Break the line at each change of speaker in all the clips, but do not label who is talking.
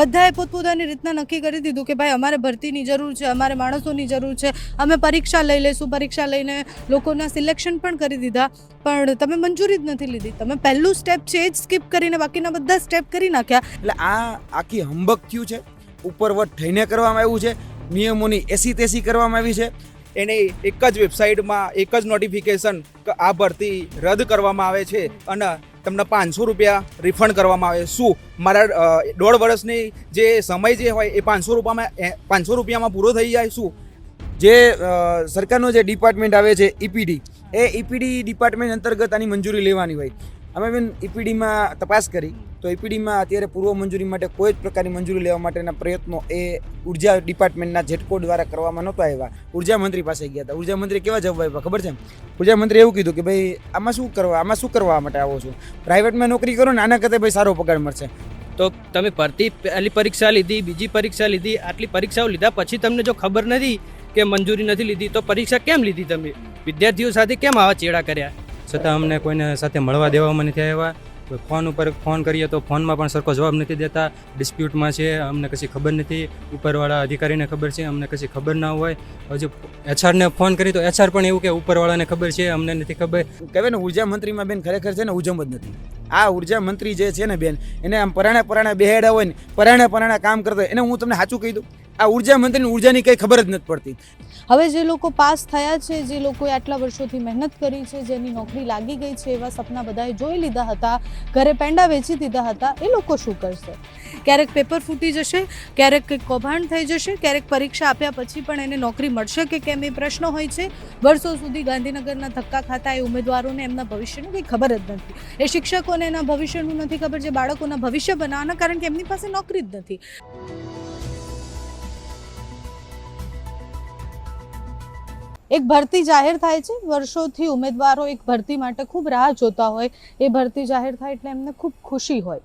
બધાએ પોતપોતાની રીતના નક્કી કરી દીધું કે ભાઈ, અમારે ભરતીની જરૂર છે, અમારે માણસોની જરૂર છે, અમે પરીક્ષા લઈ લઈશું. પરીક્ષા લઈને લોકોના સિલેક્શન પણ કરી દીધા. પણ તમે મંજૂરી જ નથી લીધી. તમે પહેલું સ્ટેપ છે એ જ સ્કીપ કરીને બાકીના બધા સ્ટેપ કરી નાખ્યા.
એટલે આ આખી હંબક થયું છે. ઉપરવટ થઈને કરવામાં આવ્યું છે. નિયમોની એસી તેસી કરવામાં આવી છે.
એને એક જ વેબસાઇટમાં એક જ નોટિફિકેશન આ ભરતી રદ કરવામાં આવે છે અને તમને પાંચસો રૂપિયા રિફંડ કરવામાં આવે. શું? મારા દોઢ વર્ષની જે સમય જે હોય એ પાંચસો રૂપિયામાં પાંચસો રૂપિયામાં પૂરો થઈ જાય? શું?
જે સરકારનો જે ડિપાર્ટમેન્ટ આવે છે ઈપીડી એ ઈપીડી ડિપાર્ટમેન્ટ અંતર્ગત આની મંજૂરી લેવાની હોય. અમે બેન ઈપીડીમાં તપાસ કરી. તો એપીડીમાં અત્યારે પૂર્વ મંજૂરી માટે કોઈ જ પ્રકારની મંજૂરી લેવા માટેના પ્રયત્નો એ ઊર્જા ડિપાર્ટમેન્ટના જેટકો દ્વારા કરવામાં નહોતા આવ્યા. ઊર્જા મંત્રી પાસે ગયા હતા. ઊર્જા મંત્રી કેવા જવાબ આપ્યા ખબર છે? ઊર્જા મંત્રી એવું કીધું કે ભાઈ આમાં શું કરવા આમાં શું કરવા માટે આવો છો? પ્રાઇવેટમાં નોકરી કરો ને આના કરતાં ભાઈ સારો પગાર મળશે.
તો તમે ભરતી પહેલી પરીક્ષા લીધી બીજી પરીક્ષા લીધી આટલી પરીક્ષાઓ લીધા પછી તમને જો ખબર નથી કે મંજૂરી નથી લીધી તો પરીક્ષા કેમ લીધી તમે? વિદ્યાર્થીઓ સાથે કેમ આવા ચેડા કર્યા?
છતાં અમને કોઈને સાથે મળવા દેવામાં નથી આવ્યા. ફોન ઉપર ફોન કરીએ તો ફોનમાં પણ સરખો જવાબ નથી દેતા. ડિસ્પ્યુટમાં છે, અમને કશી ખબર નથી. ઉપરવાળા અધિકારીને ખબર છે, અમને કશી ખબર ના હોય. હજુ એચઆરને ફોન કરી તો એચઆર પણ એવું કે ઉપરવાળાને ખબર છે, અમને નથી ખબર.
કહેવાય ને, ઊર્જા મંત્રીમાં બેન ખરેખર છે ને ઉજમ જ નથી. આ ઊર્જા મંત્રી જે છે ને બેન, એને આમ પરાણે પરાણે બેહેડા હોય ને, પરાણે પરાણે કામ કરતા એને હું તમને સાચું કહી દઉં. આ ઊર્જા મંત્રીની ઉર્જાની કંઈ ખબર જ નથી પડતી.
હવે જે લોકો પાસ થયા છે, જે લોકોએ આટલા વર્ષોથી મહેનત કરી છે, જેની નોકરી લાગી ગઈ છે, એવા સપના બધાએ જોઈ લીધા હતા, ઘરે પેંડા વેચી દીધા હતા, એ લોકો શું કરશે? ક્યારેક પેપર ફૂટી જશે, ક્યારેક કૌભાંડ થઈ જશે, ક્યારેક પરીક્ષા આપ્યા પછી પણ એને નોકરી મળશે કે કેમ એ પ્રશ્ન હોય છે. વર્ષો સુધી ગાંધીનગરના ધક્કા ખાતા એ ઉમેદવારોને એમના ભવિષ્યનું કંઈ ખબર જ નથી. એ શિક્ષકોને એના ભવિષ્યનું નથી ખબર, જે બાળકોના ભવિષ્ય બનાવવાના, કારણ કે એમની પાસે નોકરી જ નથી. એક ભરતી જાહેર થાય છે. વર્ષોથી ઉમેદવારો એક ભરતી માટે ખૂબ રાહ જોતા હોય. એ ભરતી જાહેર થાય એટલે એમને ખૂબ ખુશી હોય.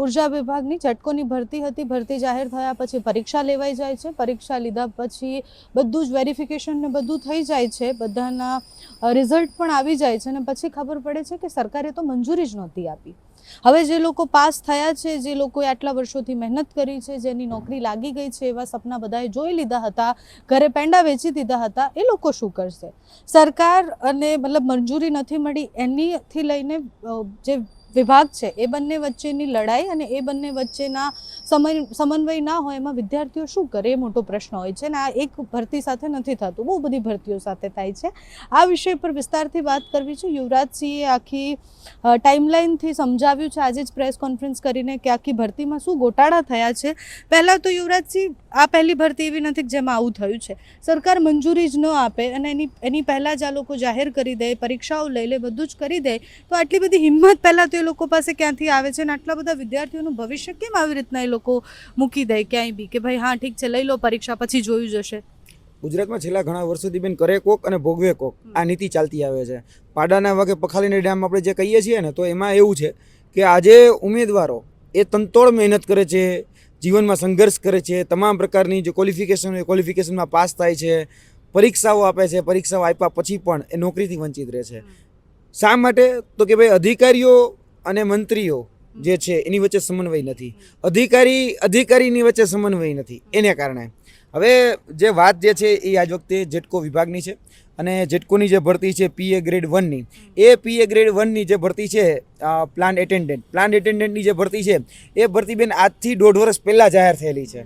ઊર્જા વિભાગની ઝટકોની ભરતી હતી. ભરતી જાહેર થયા પછી પરીક્ષા લેવાઈ જાય છે. પરીક્ષા લીધા પછી બધું જ વેરિફિકેશન ને બધું થઈ જાય છે. બધાના રિઝલ્ટ પણ આવી જાય છે અને પછી ખબર પડે છે કે સરકારે તો મંજૂરી જ નહોતી આપી. હવે જે લોકો પાસ થયા છે, જે લોકોએ આટલા વર્ષોથી મહેનત કરી છે, જેની નોકરી લાગી ગઈ છે એવા સપના બધાએ જોઈ લીધા હતા, ઘરે પેંડા વેચી દીધા હતા, એ લોકો શું કરશે? સરકાર અને મતલબ મંજૂરી નથી મળી એનીથી લઈને જે વિભાગ છે, એ બંને વચ્ચેની લડાઈ અને એ બંને વચ્ચેના સમય, સમન્વય ના હોય એમાં વિદ્યાર્થીઓ શું કરે એ મોટો પ્રશ્ન હોય છે અને આ એક ભરતી સાથે નથી થતું, બહુ બધી ભરતીઓ સાથે થાય છે. આ વિષય પર વિસ્તારથી વાત કરવી છે. યુવરાજસિંહે આખી ટાઈમલાઈનથી સમજાવ્યું છે. આજે જ પ્રેસ કોન્ફરન્સ કરીને કે આખી ભરતીમાં શું ગોટાળા થયા છે. પહેલાં તો યુવરાજસિંહ, આ પહેલી ભરતી એવી નથી જેમાં આવું થયું છે. સરકાર મંજૂરી જ ન આપે અને એની એની પહેલાં જ આ લોકો જાહેર કરી દે, પરીક્ષાઓ લઈ લે, બધું જ કરી દે, તો આટલી બધી હિંમત પહેલાં તો એ લોકો પાસે ક્યાંથી આવે છે અને આટલા બધા વિદ્યાર્થીઓનું ભવિષ્ય કેમ આવી રીતના એ લોકો મૂકી દે ક્યાંય બી? કે ભાઈ હા ઠીક છે લઈ લો પરીક્ષા પછી જોયું જશે.
ગુજરાતમાં છેલ્લા ઘણા વર્ષોથી બેન કરે કોક અને ભોગવે કોક. આ નીતિ ચાલતી આવે છે. પાડાના વાગે પખાલીને ડેમ આપણે જે કહીએ છીએ ને તો એમાં એવું છે કે આજે ઉમેદવારો એ તંતોડ મહેનત કરે છે જીવનમાં સંઘર્ષ કરે છે તમામ પ્રકારની જે ક્વોલિફિકેશન હોય ક્વોલિફિકેશનમાં પાસ થાય છે પરીક્ષાઓ આપે છે પરીક્ષાઓ આપ્યા પછી પણ એ નોકરીથી વંચિત રહે છે. શા માટે? તો કે ભાઈ અધિકારીઓ અને મંત્રીઓ જે છે, એની વચ્ચે સમન્વય નથી. અધિકારી, અધિકારીની વચ્ચે સમન્વય નથી. એને કારણે. હવે જે વાત જે છે, એ આજ વખતે જેટકો વિભાગની છે અને જેટકોની જે ભરતી છે પીએ ગ્રેડ વનની એ પીએ ગ્રેડ વનની જે ભરતી છે પ્લાન્ટ એટેન્ડન્ટ. પ્લાન્ટ એટેન્ડન્ટની જે ભરતી છે, એ ભરતી બેન આજથી દોઢ વર્ષ પહેલાં જાહેર થયેલી છે.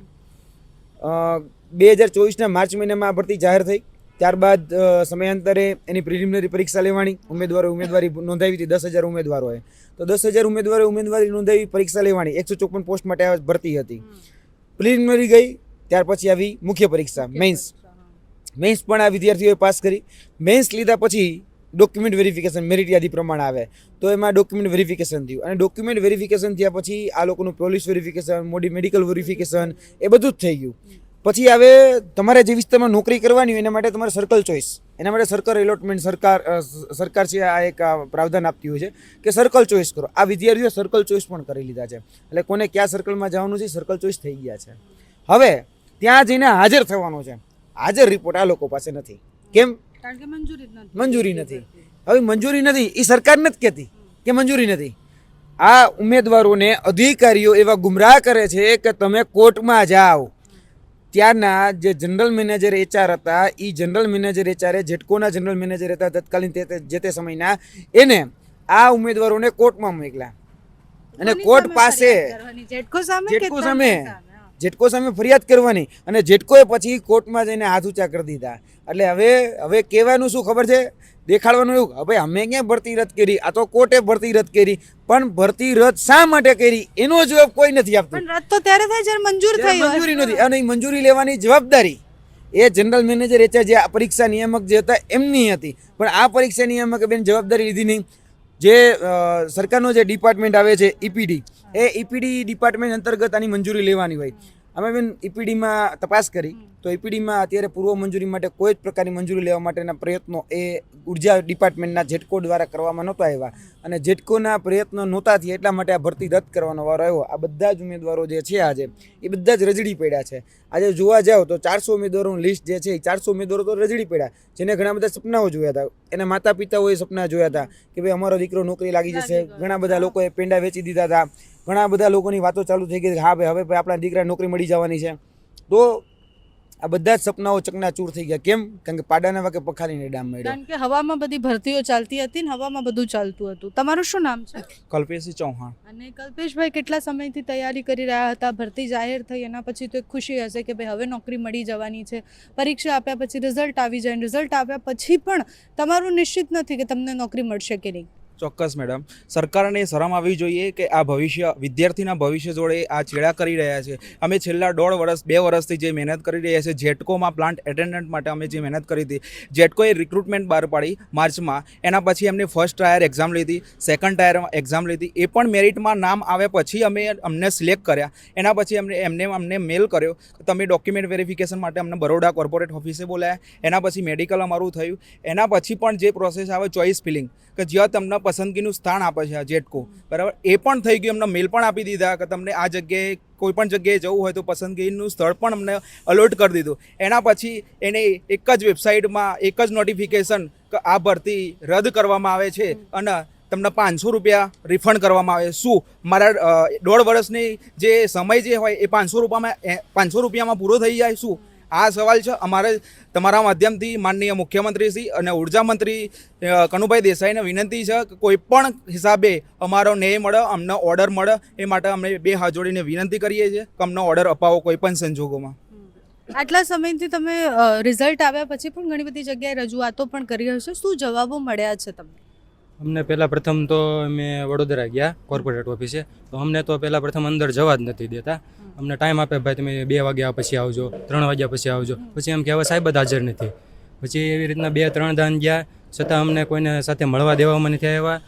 બે હજાર ચોવીસના માર્ચ મહિનામાં આ ભરતી જાહેર થઈ. ત્યારબાદ સમયાંતરે એની પ્રિલિમિનરી પરીક્ષા લેવાની. ઉમેદવારો ઉમેદવારી નોંધાવી હતી દસ હજાર ઉમેદવારોએ. તો દસ હજાર ઉમેદવારોએ ઉમેદવારી નોંધાવી પરીક્ષા લેવાની. એકસો ચોપન પોસ્ટ માટે ભરતી હતી. પ્રિલિમિનરી ગઈ ત્યાર પછી આવી મુખ્ય પરીક્ષા મેન્સ મેન્સ પણ આ વિદ્યાર્થીઓએ પાસ કરી. મેન્સ લીધા પછી ડોક્યુમેન્ટ વેરિફિકેશન મેરિટ યાદી પ્રમાણે આવે. તો એમાં ડોક્યુમેન્ટ વેરિફિકેશન થયું. અને ડોક્યુમેન્ટ વેરિફિકેશન થયા પછી આ લોકોનું પોલીસ વેરિફિકેશન મોડી મેડિકલ વેરિફિકેશન એ બધું જ થઈ ગયું. પછી હવે તમારે જે વિસ્તારમાં નોકરી કરવાની હોય એના માટે તમારે સર્કલ ચોઇસ એના માટે સર્કલ એલોટમેન્ટ સરકાર સરકાર છે આ એક પ્રાવધાન આપતી હોય છે કે સર્કલ ચોઇસ કરો. આ વિદ્યાર્થીઓ સર્કલ ચોઇસ પણ કરી લીધા છે. એટલે કોને કયા સર્કલમાં જવાનું છે સર્કલ ચોઈસ થઈ ગયા છે. હવે ત્યાં જઈને હાજર થવાનું છે. હાજર રિપોર્ટ આ લોકો પાસે નથી. કેમ?
કારણ કે મંજૂરી
મંજૂરી નથી. હવે મંજૂરી નથી. એ સરકાર નથી કહેતી કે મંજૂરી નથી. આ ઉમેદવારોને અધિકારીઓ એવા ગુમરાહ કરે છે કે તમે કોર્ટમાં જાઓ. ત્યારના જે જનરલ મેનેજર એચઆર હતા એ જનરલ મેનેજર એચઆરે જેટકોના જનરલ મેનેજર હતા તત્કાલીન જે તે સમયના એને આ ઉમેદવારોને કોર્ટમાં મોકલા અને કોર્ટ પાસે
જેટકો સામે.
જેટકો સામે? ફરિયાદ કરવાની અને જેટકોએ પછી કોર્ટમાં જઈને હાથ ઊંચા કરી દીધા. એટલે હવે હવે કહેવાનું શું ખબર છે? દેખાડવાનું એવું હવે અમે ક્યાં ભરતી રદ કરી? આ તો કોર્ટે ભરતી રદ કરી. પણ ભરતી રદ શા માટે કરી? એનો જવાબ કોઈ નથી આપતો.
પણ રદ તો ત્યારે થાય જ્યારે મંજૂર થઈ
મંજૂરી નથી. અને મંજૂરી લેવાની જવાબદારી. એ જનરલ મેનેજર એચઆર જે આ પરીક્ષા નિયામક જે હતા એમની હતી. પણ આ પરીક્ષા નિયામકે બેન જવાબદારી લીધી નહીં. જે સરકારનો જે ડિપાર્ટમેન્ટ આવે છે ઈપીડી એ ઈપીડી ડિપાર્ટમેન્ટ અંતર્ગત આની મંજૂરી લેવાની હોય. અમે બેન ઈપીડીમાં તપાસ કરી. તો એપીડીમાં અત્યારે પૂર્વ મંજૂરી માટે કોઈ જ પ્રકારની મંજૂરી લેવા માટેના પ્રયત્નો એ ઊર્જા ડિપાર્ટમેન્ટના જેટકો દ્વારા કરવામાં નહોતા આવ્યા. અને જેટકોના પ્રયત્નો નહોતા થયા એટલા માટે આ ભરતી રદ કરવાનો વારો આવ્યો. આ બધા જ ઉમેદવારો જે છે આજે એ બધા જ રજડી પડ્યા છે. આજે જોવા જાઓ તો ચારસો ઉમેદવારોનું લિસ્ટ જે છે એ ચારસો ઉમેદવારો તો રજડી પડ્યા જેને ઘણા બધા સપનાઓ જોયા હતા. એના માતા પિતાઓએ સપના જોયા હતા કે ભાઈ અમારો દીકરો નોકરી લાગી જશે. ઘણા બધા લોકોએ પેંડા વેચી દીધા હતા. ઘણા બધા લોકોની વાતો ચાલુ થઈ ગઈ હા ભાઈ હવે ભાઈ આપણા દીકરા નોકરી મળી જવાની છે. તો આ બધા જ સપનાઓ ચકનાચૂર થઈ ગયા. કેમ? કારણ કે પાડાના વાકે પખાલીને ડામ મળ્યો
કારણ કે હવામાં બધી ભરતીઓ ચાલતી હતી ને હવામાં બધું ચાલતું હતું. તમારું શું નામ છે?
કલ્પેશજી ચૌહાણ.
અને કલ્પેશભાઈ કેટલા સમયથી તૈયારી કરી રહ્યા હતા? ભરતી જાહેર થઈ એના પછી તો એક ખુશી હશે કે ભાઈ હવે નોકરી મળી જવાની છે. પરીક્ષા આપ્યા પછી રિઝલ્ટ આવી જાય. રિઝલ્ટ આવ્યા પછી પણ તમારું નિશ્ચિત નથી કે તમને નોકરી મળશે કે નહીં.
ચોક્કસ મેડમ. સરકારને શરમ આવવી જોઈએ કે આ ભવિષ્ય, વિદ્યાર્થીના ભવિષ્ય જોડે આ ચેડા કરી રહ્યા છે. અમે છેલ્લા દોઢ વર્ષ, બે વર્ષથી જે મહેનત કરી રહ્યા છે, જેટકોમાં પ્લાન્ટ એટેન્ડન્ટ માટે અમે જે મહેનત કરી હતી, જેટકોએ રિક્રુટમેન્ટ બહાર પાડી માર્ચમાં, એના પછી એમને ફર્સ્ટ ટાયર એક્ઝામ લીધી સેકન્ડ ટાયર એક્ઝામ લીધી, એ પણ મેરિટમાં નામ આવ્યા પછી અમે અમને સિલેક્ટ કર્યા. એના પછી અમને, એમને, અમને મેલ કર્યો, તમે ડોક્યુમેન્ટ વેરિફિકેશન માટે અમને બરોડા કોર્પોરેટ ઓફિસે બોલાયા. એના પછી મેડિકલ અમારું થયું. એના પછી પણ જે પ્રોસેસ આવે ચોઇસ ફિલિંગ કે જ્યાં તમને પસંદગીનું સ્થાન આપે છે આ જેટકો. બરાબર? એ પણ થઈ ગયું એમને મેલ પણ આપી દીધા. કે તમને આ જગ્યાએ કોઈ પણ જગ્યાએ જવું હોય તો પસંદગીનું સ્થળ પણ અમને અલર્ટ કરી દીધું. એના પછી એને એક જ વેબસાઇટમાં એક જ નોટિફિકેશન કે આ ભરતી રદ કરવામાં આવે છે અને તમને પાંચસો રૂપિયા રિફંડ કરવામાં આવે. શું? મારા દોઢ વર્ષની જે સમય જે હોય એ પાંચસો રૂપિયામાં પાંચસો રૂપિયામાં પૂરો થઈ જાય? શું? આ સવાલ છે અમારે તમારા માધ્યમથી માનનીય મુખ્યમંત્રીશ્રી અને ઊર્જા મંત્રી કનુભાઈ દેસાઈને વિનંતી છે કે કોઈ પણ હિસાબે અમારો ન્યાય મળે અમને ઓર્ડર મળે એ માટે અમે બે હાથ જોડીને વિનંતી કરીએ છીએ કે અમને ઓર્ડર અપાવો કોઈ પણ સંજોગોમાં.
આટલા સમયથી તમે રિઝલ્ટ આવ્યા પછી પણ ઘણી બધી જગ્યાએ રજૂઆતો પણ કરી હશે. શું જવાબો મળ્યા છે તમને?
અમને પહેલાં પ્રથમ તો અમે વડોદરા ગયા કોર્પોરેટ ઓફિસે તો અમને તો પહેલાં પ્રથમ અંદર જવા જ નથી દેતા. અમને ટાઈમ આપે ભાઈ, તમે બે વાગ્યા પછી આવજો, ત્રણ વાગ્યા પછી આવજો. પછી એમ કે હવે સાહેબ જ હાજર નથી. પછી એવી રીતના બે, ત્રણ દાન ગયા, છતાં અમને કોઈને સાથે મળવા દેવામાં નથી આવ્યા.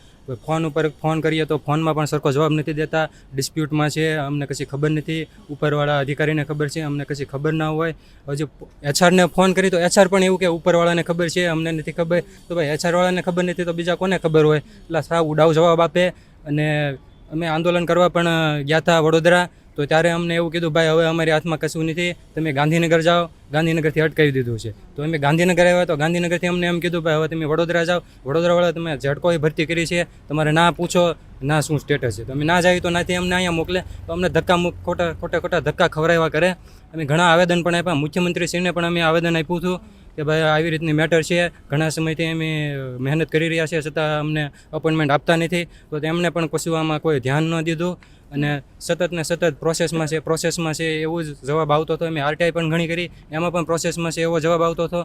ફોન ઉપર ફોન કરીએ તો ફોનમાં પણ સરખો જવાબ નથી દેતા. ડિસ્પ્યુટમાં છે, અમને કશી ખબર નથી. ઉપરવાળા અધિકારીને ખબર છે, અમને કશી ખબર ના હોય. હજુ એચઆરને ફોન કરી તો એચઆર પણ એવું કે ઉપરવાળાને ખબર છે, અમને નથી ખબર. તો ભાઈ એચઆરવાળાને ખબર નથી તો બીજા કોને ખબર હોય? એટલે સાવ ઉડાવ જવાબ આપે. અને અમે આંદોલન કરવા પણ ગયા હતા વડોદરા. તો ત્યારે અમને એવું કીધું, ભાઈ, હવે અમારી હાથમાં કશું નથી, તમે ગાંધીનગર જાઓ. ગાંધીનગરથી અટકાવી દીધું છે. તો અમે ગાંધીનગર આવ્યા તો ગાંધીનગરથી અમને એમ કીધું, ભાઈ, હવે તમે વડોદરા જાઓ. વડોદરાવાળા તમે ઝટકોએ ભરતી કરી છે. તમારે ના પૂછો, ના શું સ્ટેટસ છે. તમે ના જાય તો નાથી અમને અહીંયા મોકલે. તો અમને ધક્કા ખોટા ખોટા ખોટા ધક્કા ખવરાવ્યા કરે. અમે ઘણા આવેદન પણ આપ્યા. મુખ્યમંત્રીશ્રીને પણ અમે આવેદન આપ્યું હતું કે, ભાઈ, આવી રીતની મેટર છે. ઘણા સમયથી અમે મહેનત કરી રહ્યા છીએ, છતાં અમને અપોઇન્ટમેન્ટ આપતા નથી. તો તેમને પણ કશું આમાં કોઈ ધ્યાન ન દીધું. અને સતત ને સતત પ્રોસેસમાં છે પ્રોસેસમાં છે એવું જ જવાબ આવતો હતો. મેં આરટીઆઈ પણ ઘણી કરી એમાં પણ પ્રોસેસમાં છે એવો જવાબ આવતો હતો.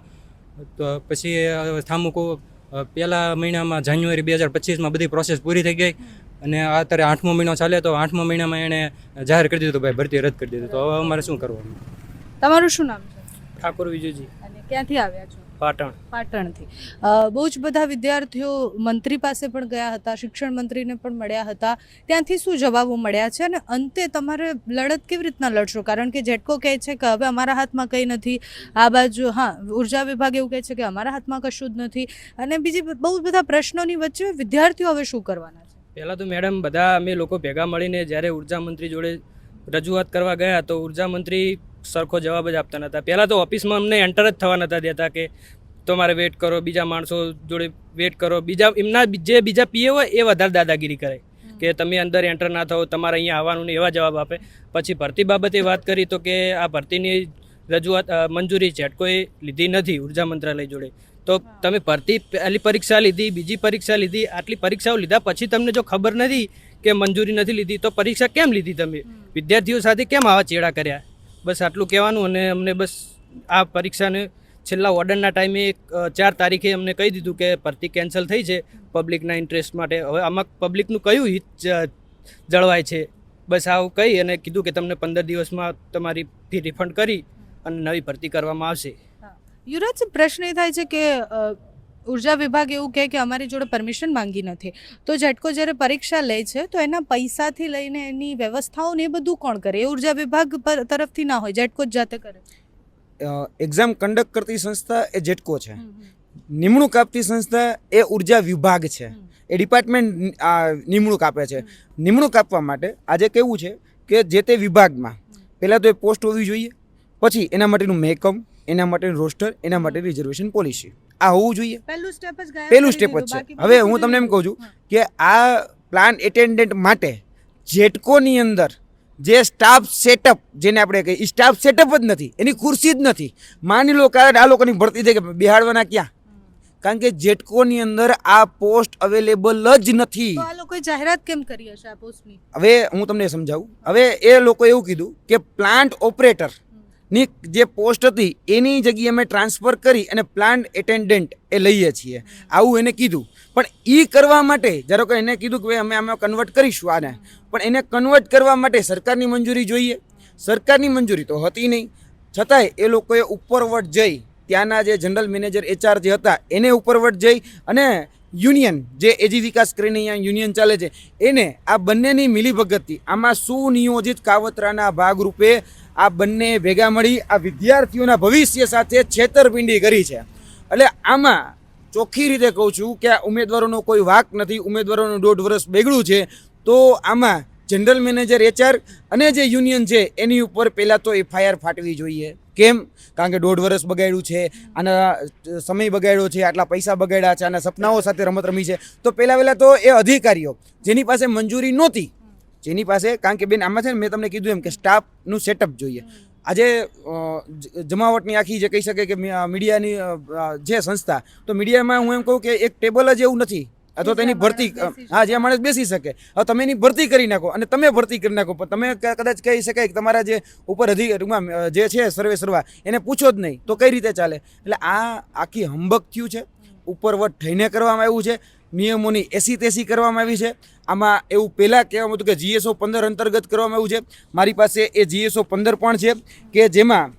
તો પછી થામુકું પહેલા મહિનામાં જાન્યુઆરી બે હજાર પચીસમાં બધી પ્રોસેસ પૂરી થઈ ગઈ અને આ અત્યારે આઠમો મહિનો ચાલે તો આઠમો મહિનામાં એણે જાહેર કરી દીધું ભાઈ ભરતી રદ કરી દીધું. તો હવે અમારે શું કરવાનું?
તમારું શું નામ છે?
ઠાકોર વિજયજી.
અને ક્યાંથી આવ્યા છો?
પાટણ.
પાટણથી. બહુ જ બધા વિદ્યાર્થીઓ મંત્રી પાસે પણ ગયા હતા શિક્ષણ મંત્રીને પણ મળ્યા હતા. ત્યાંથી શું જવાબો મળ્યા છે અને અંતે તમારે લડત કેવી રીતના લડશો? કારણ કે જેટકો કહે છે કે હવે અમારા હાથમાં કંઈ નથી. આ બાજુ હા ઊર્જા વિભાગ એવું કહે છે કે અમારા હાથમાં કશું જ નથી. અને બીજી બહુ બધા પ્રશ્નોની વચ્ચે વિદ્યાર્થીઓ હવે શું કરવાના છે?
પહેલાં તો મેડમ બધા અમે લોકો ભેગા મળીને જ્યારે ઊર્જા મંત્રી જોડે રજૂઆત કરવા ગયા તો ઊર્જા મંત્રી સરખો જવાબ જ આપતા નહોતા પહેલાં તો ઓફિસમાં અમને એન્ટર જ થવા નહોતા દેતા કે તમારે વેટ કરો બીજા માણસો જોડે વેટ કરો. બીજા એમના જે બીજા પીએ હોય એ વધારે દાદાગીરી કરે. કે તમે અંદર એન્ટર ના થાઓ તમારે અહીંયા આવવાનું ને એવા જવાબ આપે. પછી ભરતી બાબતે વાત કરી તો કે આ ભરતીની રજૂઆત મંજૂરી છે. કોઈ લીધી નથી ઊર્જા મંત્રાલય જોડે. તો તમે ભરતી પહેલી પરીક્ષા લીધી બીજી પરીક્ષા લીધી આટલી પરીક્ષાઓ લીધા પછી તમને જો ખબર નથી કે મંજૂરી નથી લીધી તો પરીક્ષા કેમ લીધી તમે? વિદ્યાર્થીઓ સાથે કેમ આવા ચેડા કર્યા? બસ આટલું કહેવાનું અને અમને બસ આ પરીક્ષાને છેલ્લા ઓર્ડરના ટાઈમે ચાર તારીખે અમને કહી દીધું કે ભરતી કેન્સલ થઈ છે પબ્લિકના ઇન્ટરેસ્ટ માટે. હવે આમાં પબ્લિકનું કયું હિત જળવાય છે? બસ આવું કહી અને કીધું કે તમને પંદર દિવસમાં તમારી ફી રિફંડ કરી અને નવી ભરતી કરવામાં આવશે.
યુવરાજ, પ્રશ્ન એ થાય છે કે ઊર્જા વિભાગ એવું કહે કે અમારી જોડે પરમિશન માંગી નથી. તો ઝટકો જ્યારે પરીક્ષા લે છે તો એના પૈસાથી લઈને એની વ્યવસ્થાઓને એ બધું કોણ કરે? એ ઊર્જા વિભાગ પર- તરફથી ના હોય ઝટકો જ જાતે કરે.
એક્ઝામ કન્ડક્ટ કરતી સંસ્થા એ જેટકો છે. નિમણૂક આપતી સંસ્થા એ ઊર્જા વિભાગ છે. એ ડિપાર્ટમેન્ટ નિમણૂક આપે છે. નિમણૂક આપવા માટે આજે કેવું છે કે જે તે વિભાગમાં પહેલાં તો એ પોસ્ટ હોવી જોઈએ પછી એના માટેનું મેકમ એના માટેનું રોસ્ટર એના માટે રિઝર્વેશન પોલિસી આ હોવું જોઈએ.
પહેલું સ્ટેપ જ
પહેલું સ્ટેપ જ છે. હવે હું તમને એમ કહું છું કે આ પ્લાન એટેન્ડન્ટ માટે જેટકોની અંદર જે સ્ટાફ સેટઅપ જેને આપણે કહીએ સ્ટાફ સેટઅપ જ નથી એની ખુરશી જ નથી. માની લો કારણ આ લોકોની ભરતી થઈ કે બિહાડવાના ક્યાં? કારણ કે જેટકોની અંદર આ પોસ્ટ અવેલેબલ જ નથી.
આ લોકોએ જાહેરાત કેમ કરી હશે આ પોસ્ટની
હવે હું તમને સમજાવું. હવે એ લોકો એવું કીધું કે પ્લાન્ટ ઓપરેટર ની જે પોસ્ટ હતી, એની જગ્યાએ અમે ટ્રાન્સફર કરી અને પ્લાન્ટ એટેન્ડન્ટ એ લઈએ છીએ. આવું એને કીધું. પણ એ કરવા માટે, ધારો કે એને કીધું કે ભાઈ અમે આમાં કન્વર્ટ કરીશું આને. પણ એને કન્વર્ટ કરવા માટે સરકારની મંજૂરી જોઈએ. સરકારની મંજૂરી તો હતી નહીં. છતાંય એ લોકોએ ઉપરવટ જઈ ત્યાંના જે જનરલ મેનેજર એચઆર જે હતા, એને ઉપરવટ જઈ અને યુનિયન, જે એજી વિકાસ કરીને અહીંયા યુનિયન ચાલે છે, એને આ બંનેની મિલીભગતથી, આમાં સુનિયોજિત કાવતરાના ભાગરૂપે આ બંને ભેગા મળી આ વિદ્યાર્થીઓના ભવિષ્ય સાથે છેતરપિંડી કરી છે. એટલે આમાં ચોખ્ખી રીતે કહું છું કે આ ઉમેદવારોનો કોઈ વાક નથી, ઉમેદવારોનું દોઢ વર્ષ બેગડું છે, તો આમાં જનરલ મેનેજર એચઆર અને જે યુનિયન છે, એની ઉપર પહેલાં તો એફઆઈઆર ફાટવી જોઈએ. કેમ? કારણ કે દોઢ વર્ષ બગાડ્યું છે, આના સમય બગાડ્યો છે, આટલા પૈસા બગાડ્યા છે, આના સપનાઓ સાથે રમત રમી છે. તો પહેલાં પહેલાં તો એ અધિકારીઓ, જેની પાસે મંજૂરી નહોતી, જેની પાસે, કારણ કે બેન, આમાં છે ને મેં તમને કીધું એમ કે સ્ટાફનું સેટઅપ જોઈએ. આજે જમાવટની આખી જે કહી શકે કે મીડિયાની જે સંસ્થા, તો મીડિયામાં હું એમ કહું કે એક ટેબલ જ એવું નથી. અથવા તો એની ભરતી હા જ્યાં માણસ બેસી શકે. હવે તમે એની ભરતી કરી નાખો અને તમે ભરતી કરી નાખો પણ તમે કદાચ કહી શકાય કે તમારા જે ઉપર અધિકારીમાં જે છે સર્વે સર્વા એને પૂછો જ નહીં તો કઈ રીતે ચાલે? એટલે આ આખી હંબક થયું છે. ઉપરવટ થઈને કરવામાં આવ્યું છે. નિયમોની એસી તેસી કરવામાં આવી છે. આમાં એવું પહેલાં કહેવામાં હતું કે જીએસઓ પંદર અંતર્ગત કરવામાં આવ્યું છે. મારી પાસે એ જીએસઓ પંદર પણ છે કે જેમાં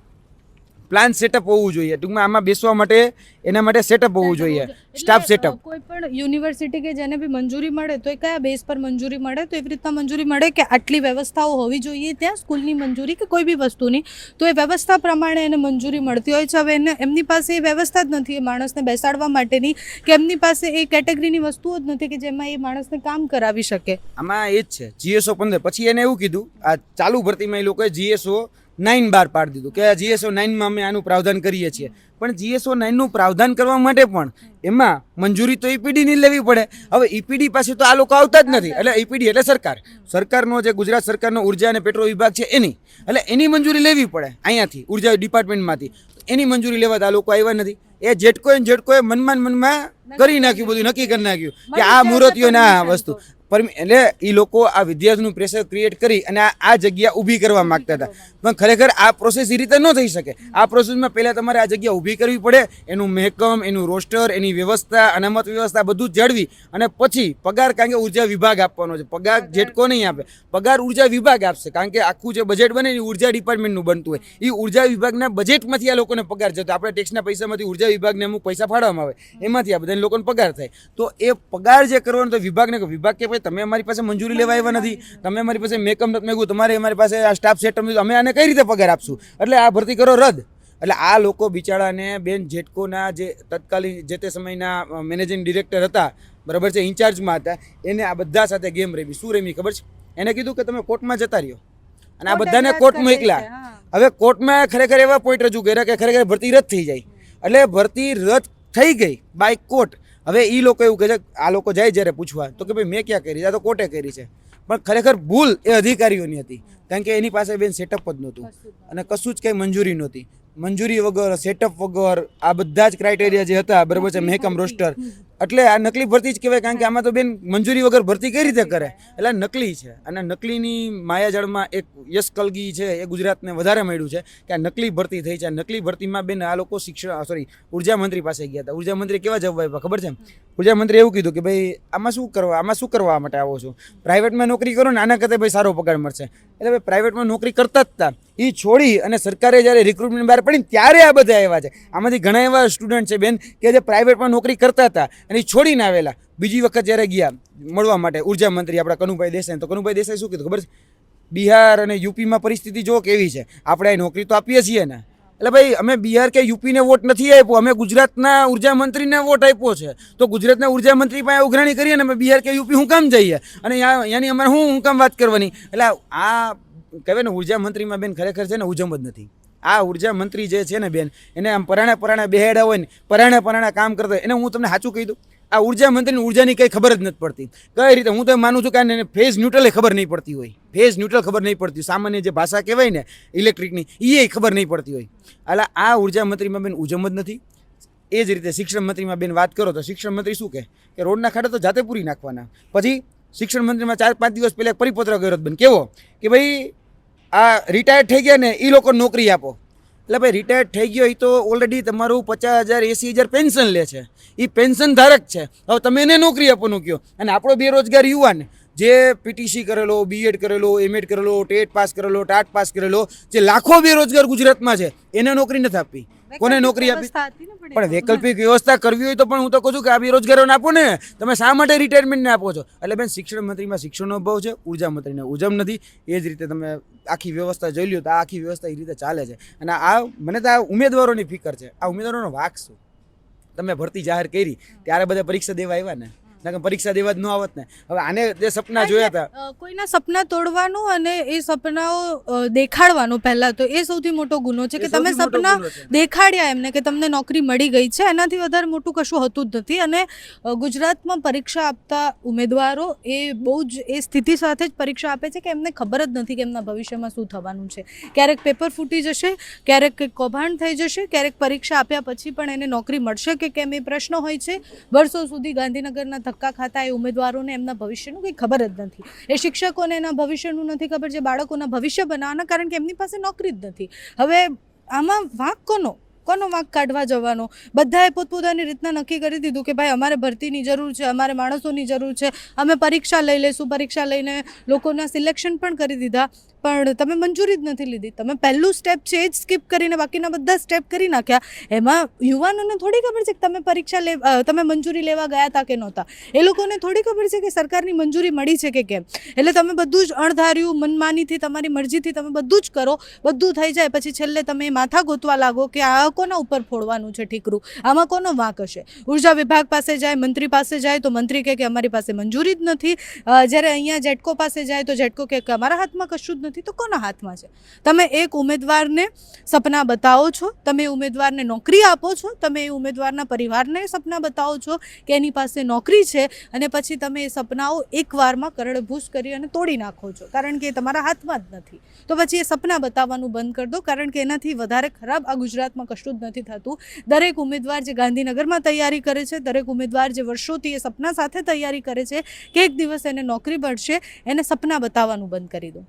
પ્લાન સેટઅપ હોવું જોઈએ. ટૂંકમાં આમાં બેસવા માટે એના માટે સેટઅપ હોવું જોઈએ. સ્ટાફ સેટઅપ
કોઈ પણ યુનિવર્સિટી કે જેને બી મંજૂરી મળે તો એ કયા બેઝ પર મંજૂરી મળે તો એવી રીતના મંજૂરી મળે કે આટલી વ્યવસ્થાઓ હોવી જોઈએ ત્યાં સ્કૂલની મંજૂરી કે કોઈ બી વસ્તુની. તો એ વ્યવસ્થા પ્રમાણે એને મંજૂરી મળતી હોય છે. હવે એને એમની પાસે એ વ્યવસ્થા જ નથી. એ માણસને બેસાડવા માટેની કે એમની પાસે એ કેટેગરીની વસ્તુઓ જ નથી કે જેમાં એ માણસને કામ કરાવી શકે.
આમાં એ જ છે. જીએસઓ પંદર. પછી એને એવું કીધું આ ચાલુ ભરતીમાં એ લોકોએ જીએસઓ નાઇન બાર પાડી દીધું કે જીએસઓ નાઇનમાં અમે આનું પ્રાવધાન કરીએ છીએ. પણ જીએસઓ નાઇનનું પ્રાવધાન કરવા માટે પણ એમાં મંજૂરી તો ઈપીડીની લેવી પડે. હવે ઈપીડી પાસે તો આ લોકો આવતા જ નથી. એટલે ઈપીડી એટલે સરકાર. સરકારનો જે ગુજરાત સરકારનો ઊર્જા અને પેટ્રોલ વિભાગ છે એની. એટલે એની મંજૂરી લેવી પડે અહીંયાથી ઊર્જા ડિપાર્ટમેન્ટમાંથી. એની મંજૂરી લેવા તો આ લોકો આવ્યા નથી. એ જેટકોએ જેટકોએ મનમાં મનમાં કરી નાખ્યું બધું નક્કી કરી નાખ્યું કે આ મૂર્તિઓ ના વસ્તુ. પરમિ એટલે એ લોકો આ વિદ્યાર્થીનું પ્રેશર ક્રિએટ કરી અને આ જગ્યા ઊભી કરવા માંગતા હતા. પણ ખરેખર આ પ્રોસેસ એ રીતે ન થઈ શકે. આ પ્રોસેસમાં પહેલાં તમારે આ જગ્યા ઊભી કરવી પડે, એનું મહેકમ, એનું રોસ્ટર એની વ્યવસ્થા, અનામત વ્યવસ્થા બધું જાળવી અને પછી પગાર કારણ કે ઊર્જા વિભાગ આપવાનો છે. પગાર જેટકો નહીં આપે, પગાર ઊર્જા વિભાગ આપશે. કારણ કે આખું જે બજેટ બને એ ઊર્જા ડિપાર્ટમેન્ટનું બનતું હોય. એ ઊર્જા વિભાગના બજેટમાંથી આ લોકોને પગાર જતો આપણે ટેક્સના પૈસામાંથી ઊર્જા વિભાગને અમુક પૈસા ફાળવવામાં આવે. એમાંથી આ બધા લોકોને પગાર થાય. તો એ પગાર જે કરવાનો તો વિભાગને વિભાગ કે તમે અમારી પાસે મંજૂરી લેવા આવ્યા નથી તમે અમારી પાસે મેકઅપ નથી મેગું તમારે અમારી પાસે આ સ્ટાફ નથી અમે આને કઈ રીતે પગાર આપશું? એટલે આ ભરતી કરો રદ. એટલે આ લોકો બિચારાને બેન જેટકોના જે તત્કાલીન જે તે સમયના મેનેજિંગ ડિરેક્ટર હતા બરાબર છે ઇન્ચાર્જમાં હતા એને આ બધા સાથે ગેમ રમી. શું રમી ખબર છે? એને કીધું કે તમે કોર્ટમાં જતા રહ્યો. અને આ બધાને કોર્ટમાં એકલા. હવે કોર્ટમાં ખરેખર એવા પોઈન્ટ રજૂ કર્યા કે ખરેખર ભરતી રદ થઈ જાય. એટલે ભરતી રદ થઈ ગઈ બાય કોર્ટ હવે એ લોકો એવું કહે છે આ લોકો જાય જ્યારે પૂછવા તો કે ભાઈ મેં ક્યાં કરી આ તો કોર્ટે કરી છે. પણ ખરેખર ભૂલ એ અધિકારીઓની હતી. કારણ કે એની પાસે બેન સેટઅપ જ નહોતું. અને કશું જ કંઈ મંજૂરી નહોતી. મંજૂરી વગર સેટઅપ વગર, આ બધા જ ક્રાઇટેરિયા જે હતા, બરાબર છે, મહેકમ રોસ્ટર એટલે આ નકલી ભરતી જ કહેવાય, કારણ કે આમાં તો બેન મંજૂરી વગર ભરતી કઈ રીતે કરે? એટલે નકલી છે. અને નકલીની માયાજાળમાં એક યશ કલગી છે, એ ગુજરાતને વધારે મળ્યું છે, કે આ નકલી ભરતી થઈ છે. નકલી ભરતીમાં બેન આ લોકો શિક્ષણ સોરી ઊર્જા મંત્રી પાસે ગયા હતા. ઊર્જા મંત્રી કેવા જવાબ આપ્યા, ખબર છે ઊર્જા મંત્રી એવું કીધું કે, ભાઈ, આમાં શું કરવા, આમાં શું કરવા માટે આવો છો? પ્રાઇવેટમાં નોકરી કરો ને આના કરતાં ભાઈ સારો પગાર મળશે. એટલે પ્રાઇવેટમાં નોકરી કરતા જ હતા એ છોડી અને સરકારે જ્યારે રિક્રુટમેન્ટ બહાર પડી ત્યારે આ બધા આવ્યા છે. આમાંથી ઘણા એવા સ્ટુડન્ટ છે બેન કે જે પ્રાઇવેટમાં નોકરી કરતા હતા અને એ છોડીને આવેલા. બીજી વખત જ્યારે ગયા મળવા માટે ઊર્જા મંત્રી આપણા કનુભાઈ દેસાઈ. તો કનુભાઈ દેસાઈ શું કીધું ખબર છે? બિહાર અને યુપીમાં પરિસ્થિતિ જો કેવી છે, આપણે નોકરી તો આપીએ છીએ ને. એટલે ભાઈ, અમે બિહાર કે યુપીને વોટ નથી આપ્યો, અમે ગુજરાતના ઊર્જા મંત્રીને વોટ આપ્યો છે. તો ગુજરાતના ઊર્જા મંત્રી પાસે ઉઘરાણી કરીએ ને અમે બિહાર કે યુપી હું કામ જઈએ? અને યાની અમારે હું હું કામ વાત કરવાની? એટલે આ કહેવાય ને ઊર્જા મંત્રીમાં બેન ખરેખર છે ને, ઉજમ જ નથી. આ ઊર્જા મંત્રી જે છે ને બેન, એને આમ પરાણે પરાણે બેહેડા હોય ને, પરાણે પરાણે કામ કરતા એને હું તમને સાચું કહી દઉં? આ ઊર્જા મંત્રીને ઉર્જાની કંઈ ખબર જ નથી પડતી. કઈ રીતે? હું તો માનું છું કે આને ફેઝ ન્યુટ્રલે ખબર નહીં પડતી હોય. ફેઝ ન્યુટ્રલ ખબર નહીં પડતી સામાન્ય જે ભાષા કહેવાય ને ઇલેક્ટ્રિકની એ ખબર નહીં પડતી હોય. એટલે આ ઊર્જા મંત્રીમાં બેન ઉજમ જ નથી. એ જ રીતે શિક્ષણ મંત્રીમાં બેન વાત કરો તો શિક્ષણ મંત્રી શું કહે? કે રોડના ખાડા તો જાતે પૂરી નાખવાના. પછી શિક્ષણ મંત્રીમાં ચાર પાંચ દિવસ પહેલાં પરિપત્ર કર્યો બેન. કેવો? કે ભાઈ આ રિટાયર્ડ થઈ ગયા ને એ લોકો નોકરી આપો. એટલે ભાઈ રિટાયર્ડ થઈ ગયો એ તો ઓલરેડી તમારું પચાસ હજાર, એંસી હજાર પેન્શન લે છે. એ પેન્શન ધારક છે. હવે તમે એને નોકરી આપવાનું કહો. અને આપણો બેરોજગાર યુવાન જે પીટીસી કરેલો બીએડ કરેલો એમએડ કરેલો ટેટ પાસ કરેલો ટાટ પાસ કરેલો, જે લાખો બેરોજગાર ગુજરાતમાં છે, એને નોકરી નથી આપી કોને નોકરી આપી?
પણ.
વૈકલ્પિક વ્યવસ્થા કરવી હોય તો પણ હું તો કહું છું કે આ બેરોજગારોને આપો ને. તમે શા માટે રિટાયરમેન્ટને આપો છો? એટલે બેન શિક્ષણ મંત્રીમાં શિક્ષણનો અભાવ છે ઊર્જા મંત્રીને ઉજમ નથી. એ જ રીતે તમે આખી વ્યવસ્થા જોઈ લ્યો તો આ આખી વ્યવસ્થા એ રીતે ચાલે છે. અને આ મને તો આ ઉમેદવારોની ફિકર છે. આ ઉમેદવારોનો વાક શું? તમે ભરતી જાહેર કરી ત્યારે બધા પરીક્ષા દેવા આવ્યા ને. નકર પરીક્ષા દેવા જ ન આવત ને. હવે આને જે સપના જોયા હતા.
કોઈના સપના તોડવાનું અને એ સપનાઓ દેખાડવાનું પહેલા તો એ સૌથી મોટો ગુનો છે કે તમે સપના દેખાડ્યા એમને કે તમને નોકરી મળી ગઈ છે. એનાથી વધારે મોટું કશું હતું જ નથી. અને ગુજરાતમાં પરીક્ષા આપતા ઉમેદવારો એ બહુ જ એ સ્થિતિ સાથે જ પરીક્ષા આપે છે કે એમને ખબર જ નથી કે એમના ભવિષ્યમાં શું થવાનું છે. ક્યારેક પેપર ફૂટી જશે ક્યારેક કૌભાંડ થઈ જશે ક્યારેક પરીક્ષા આપ્યા પછી પણ એને નોકરી મળશે કે કેમ એ પ્રશ્ન હોય છે. વર્ષો સુધી ગાંધીનગરના ધક્કા ખાતા એ ઉમેદવારોને એમના ભવિષ્યનું કંઈ ખબર જ નથી. એ શિક્ષકોને એના ભવિષ્યનું નથી ખબર, જે બાળકોના ભવિષ્ય બનાવવાના, કારણ કે એમની પાસે નોકરી જ નથી. હવે આમાં વાંક કોનો? કોનો વાંક કાઢવા જવાનો. બધાએ પોતપોતાની રીતના નક્કી કરી દીધું કે ભાઈ અમારે ભરતીની જરૂર છે, અમારે માણસોની જરૂર છે, અમે પરીક્ષા લઈ લઈશું. પરીક્ષા લઈને લોકોના સિલેક્શન પણ કરી દીધા. પણ તમે મંજૂરી જ નથી લીધી. તમે પહેલું સ્ટેપ છે એ જ સ્કીપ કરીને બાકીના બધા સ્ટેપ કરી નાખ્યા. એમાં યુવાનોને થોડી ખબર છે કે તમે પરીક્ષા લે તમે મંજૂરી લેવા ગયા હતા કે નહોતા? એ લોકોને થોડી ખબર છે કે સરકારની મંજૂરી મળી છે કે કેમ? એટલે તમે બધું જ અણધાર્યું, મનમાનીથી, તમારી મરજીથી તમે બધું જ કરો. બધું થઈ જાય, પછી છેલ્લે તમે માથા ગોતવા લાગો કે આ કોના ઉપર ફોડવાનું છે ઠીકરું? આમાં કોનો વાંક હશે? ઊર્જા વિભાગ પાસે જાય, મંત્રી પાસે જાય, તો મંત્રી કહે કે અમારી પાસે મંજૂરી જ નથી. જ્યારે અહીંયા જેટકો પાસે જાય, તો જેટકો કહે કે અમારા હાથમાં કશું જ નથી, તો કોના હાથમાં છે? તમે એક ઉમેદવારને સપના બતાવો છો, તમે ઉમેદવારને નોકરી આપો છો, તમે એ ઉમેદવારના પરિવારને સપના બતાવો છો કે એની પાસે નોકરી છે, અને પછી તમે એ સપનાઓ એકવારમાં કરડભૂસ કરી અને તોડી નાખો છો, કારણ કે એ તમારા હાથમાં જ નથી. તો પછી એ સપના બતાવવાનું બંધ કરી દો, કારણ કે એનાથી વધારે ખરાબ આ ગુજરાતમાં કશું નથી થતું. દરેક ઉમેદવાર જે ગાંધીનગરમાં તૈયારી કરે છે, દરેક ઉમેદવાર જે વર્ષોથી એ સપના સાથે તૈયારી કરે છે કે એક દિવસ એને નોકરી મળશે, એને સપના બતાવવાનું બંધ કરી દો.